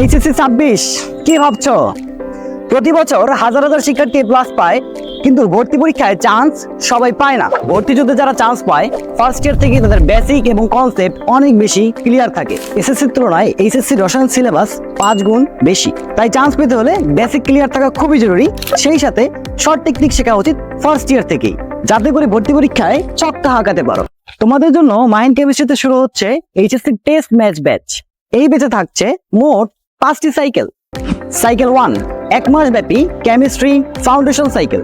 HSC ছাব্বিশ, কি ভাবছ? প্রতি বছর হাজার হাজার শিক্ষার্থী প্লাস পায়, কিন্তু ভর্তি পরীক্ষায় চান্স সবাই পায় না। ভর্তি যুদ্ধে যারা চান্স পায় ফার্স্ট ইয়ার থেকে তাদের বেসিক এবং কনসেপ্ট অনেক বেশি ক্লিয়ার থাকে। এসএসসির তুলনায় এইচএসসি রসায়ন সিলেবাস পাঁচ গুণ বেশি। তাই চান্স পেতে হলে বেসিক ক্লিয়ার থাকা খুবই জরুরি। সেই সাথে শর্ট টেকনিক শেখা উচিত ফার্স্ট ইয়ার থেকেই, যাতে করে ভর্তি পরীক্ষায় চক্কা হাঁকাতে পারো। তোমাদের জন্য মাইন্ড কেমিস্ট্রিতে শুরু হচ্ছে এইচএসসি টেস্ট ম্যাচ ব্যাচ এই ব্যাচে থাকছে মোট পাঁচটি সাইকেল। সাইকেল ওয়ান, এক মাস ব্যাপী chemistry foundation cycle.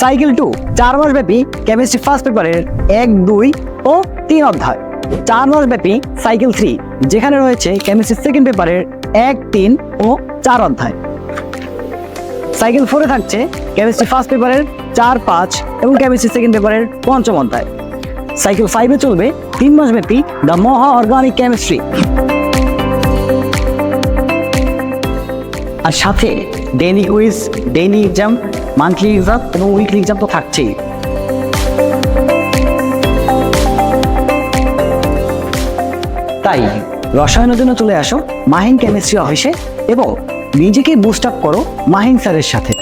Cycle two, চার মাস ব্যাপী কেমিস্ট্রি ফার্স্ট পেপারের এক, দুই ও তিন অধ্যায়। চার মাস ব্যাপী সাইকেল থ্রি, যেখানে রয়েছে কেমিস্ট্রি সেকেন্ড পেপারের এক, তিন ও চার অধ্যায়। সাইকেল ফোরে থাকছে কেমিস্ট্রি ফার্স্ট পেপারের চার, পাঁচ এবং কেমিস্ট্রি সেকেন্ড পেপারের পঞ্চম অধ্যায়। সাইকেল ফাইভে চলবে তিন মাস ব্যাপী দ্য মহা অর্গানিক কেমিস্ট্রি। আর সাথে daily quiz daily exam monthly exam এবং উইকলি এক্সাম তো থাকছেই। তাই রসায়নের জন্য চলে আসো মাহিন কেমিস্ট্রি অফিসে এবং নিজেকে বুস্ট আপ করো মাহিন স্যারের সাথে।